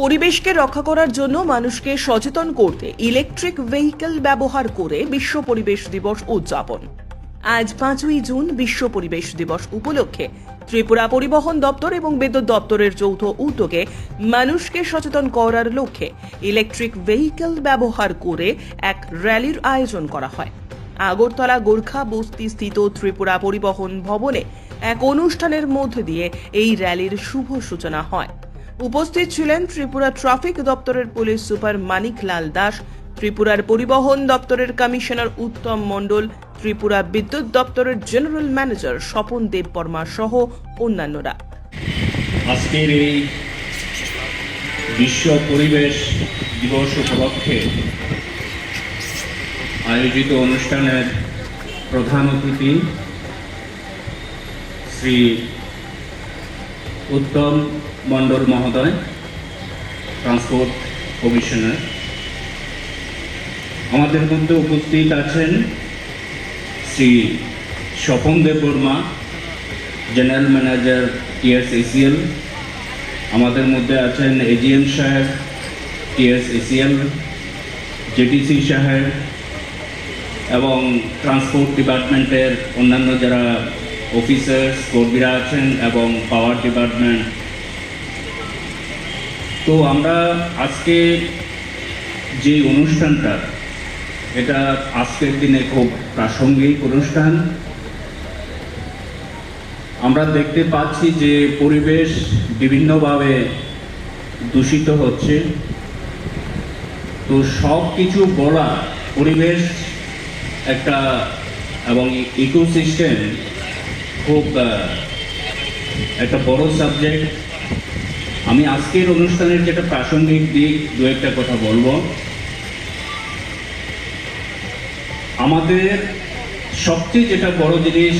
পরিবেশকে রক্ষা করার জন্য মানুষকে সচেতন করতে ইলেকট্রিক ভেহিকল ব্যবহার করে বিশ্ব পরিবেশ দিবস উদযাপন। আজ পাঁচই জুন বিশ্ব পরিবেশ দিবস উপলক্ষে ত্রিপুরা পরিবহন দপ্তর এবং বিদ্যুৎ দপ্তরের যৌথ উদ্যোগে মানুষকে সচেতন করার লক্ষ্যে ইলেকট্রিক ভেহিকল ব্যবহার করে এক র্যালির আয়োজন করা হয়। আগরতলা গোর্খা বস্তি স্থিত ত্রিপুরা পরিবহন ভবনে এক অনুষ্ঠানের মধ্য দিয়ে এই র্যালির শুভ সূচনা হয়। উপস্থিত ছিলেন ত্রিপুরা ট্রাফিক দপ্তরের পুলিশ সুপার মানিক লাল দাস, ত্রিপুরার পরিবহন দপ্তরের কমিশনার উত্তম মণ্ডল, ত্রিপুরা বিদ্যুৎ দপ্তরের জেনারেল ম্যানেজার স্বপন দেব বর্মা সহ অন্যান্যরা। আজকের এই বিশ্ব পরিবেশ দিবস উপলক্ষে আয়োজিত অনুষ্ঠানের প্রধান অতিথি শ্রী উত্তম মণ্ডল মহোদয় ট্রান্সপোর্ট কমিশনার আমাদের মধ্যে উপস্থিত আছেন Shri Swapan Deb Barma general manager TS ECL আমাদের মধ্যে আছেন এজিএম সাহেব টিএস এসিএল জেটিসি সাহেব এবং ট্রান্সপোর্ট ডিপার্টমেন্টের অন্যান্য যারা অফিসার্স কর্মীরা আছেন এবং পাওয়ার ডিপার্টমেন্ট তো আমরা আজকে যে অনুষ্ঠানটা, এটা আজকের দিনে খুব প্রাসঙ্গিক অনুষ্ঠান। আমরা দেখতে পাচ্ছি যে পরিবেশ বিভিন্নভাবে দূষিত হচ্ছে। তো সব কিছু বলা পরিবেশ একটা এবং ইকোসিস্টেম খুব একটা বড় সাবজেক্ট আমি আজকের অনুষ্ঠানের যেটা প্রাসঙ্গিক দিক, দু একটা কথা বলব। আমাদের সবচেয়ে যেটা বড় জিনিস,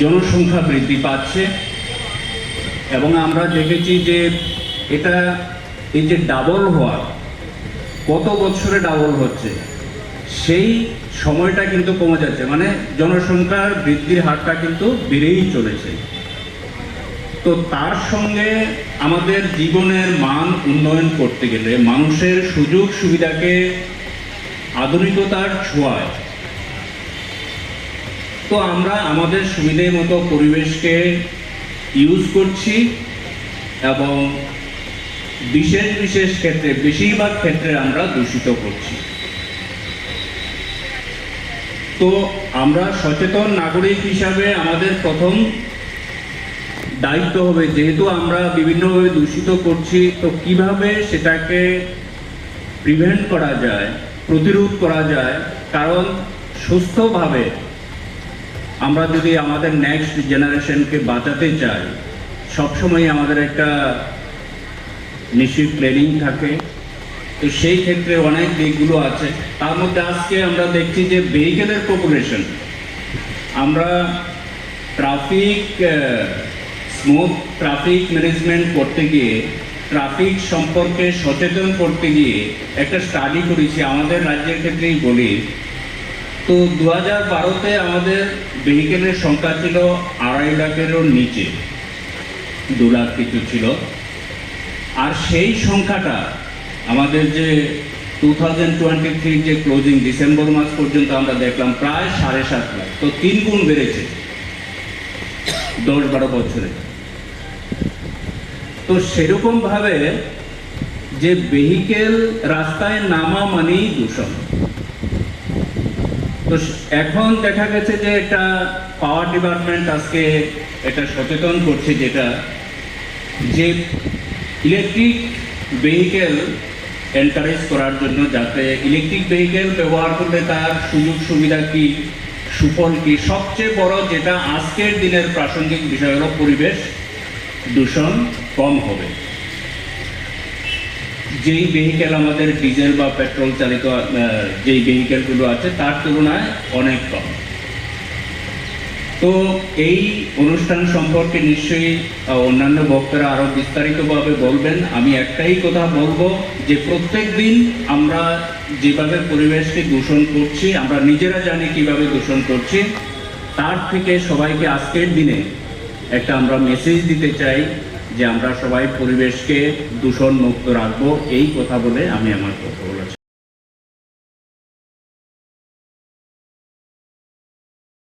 জনসংখ্যা বৃদ্ধি পাচ্ছে। এবং আমরা দেখেছি যে এটা, এই যে ডাবল হওয়া, কত বছরে ডাবল হচ্ছে, সেই সময়টা কিন্তু কমে যাচ্ছে মানে জনসংখ্যার বৃদ্ধির হারটা কিন্তু বেড়েই চলেছে। তো তার সঙ্গে আমাদের জীবনের মান উন্নয়ন করতে গেলে, মানুষের সুযোগ সুবিধাকে আধুনিকতার ছোঁয়ায়, তো আমরা আমাদের সুবিধে মতো পরিবেশকে ইউজ করছি এবং বিশেষ বিশেষ ক্ষেত্রে, বেশিরভাগ ক্ষেত্রে আমরা দূষিত করছি। তো আমরা সচেতন নাগরিক হিসাবে আমাদের প্রথম দায়িত্ব হবে, যেহেতু আমরা বিভিন্নভাবে দূষিত করছি, তো কীভাবে সেটাকে প্রিভেন্ট করা যায়, প্রতিরোধ করা যায়? কারণ সুস্থভাবে আমরা যদি আমাদের নেক্সট জেনারেশনকে বাঁচাতে চাই সবসময় আমাদের একটা নিশ্চিত প্ল্যানিং থাকে। তো সেই ক্ষেত্রে অনেক দিকগুলো আছে। তার মধ্যে আজকে আমরা দেখছি যে ভেহিকেলের পপুলেশন আমরা ট্রাফিক স্মুথ ট্রাফিক ম্যানেজমেন্ট করতে গিয়ে ট্রাফিক সম্পর্কে সচেতন করতে গিয়ে একটা স্টাডি করেছি। আমাদের রাজ্যের ক্ষেত্রেই বলি। তো দু হাজার বারোতে আমাদের ভেহিকেলের সংখ্যা ছিল আড়াই লাখেরও নিচে। দু লাখ কিছু ছিল। আর সেই সংখ্যাটা আমাদের যে টু থাউজেন্ড টোয়েন্টি থ্রি যে ক্লোজিং ডিসেম্বর মাস পর্যন্ত আমরা দেখলাম প্রায় সাড়ে সাত লাখ। তো তিন গুণ বেড়েছে দশ বারো বছরে। তো সেরকম ভাবে যে ভেহিকেল রাস্তায় নামা মানেই দূষণ। তো এখন দেখা গেছে যে একটা পাওয়ার ডিপার্টমেন্ট আজকে এটা সচেতন করছে যেটা যে ইলেকট্রিক ভেহিকেল এনকারেজ করার জন্য যাতে ইলেকট্রিক ভেহিকেল ব্যবহার করলে তার সুযোগ সুবিধা কি, সুফল কি। সবচেয়ে বড় যেটা আজকের দিনের প্রাসঙ্গিক বিষয় হলো পরিবেশ দূষণ কম হবে। যেই ভেহিকেল আমাদের ডিজেল বা পেট্রোল চালিত যেই ভেহিকেলগুলো আছে, তার তুলনায় অনেক কম। তো এই অনুষ্ঠান সম্পর্কে নিশ্চয়ই অন্যান্য বক্তারা আরও বিস্তারিতভাবে বলবেন। আমি একটাই কথা বলব যে প্রত্যেক দিন আমরা যেভাবে পরিবেশকে দূষণ করছি, আমরা নিজেরা জানি কীভাবে দূষণ করছি, তার থেকে সবাইকে আজকের দিনে একটা আমরা মেসেজ দিতে চাই যে আমরা সবাই পরিবেশকে দূষণ মুক্ত রাখব। এই কথা বলে আমি আমার কথা বলেছি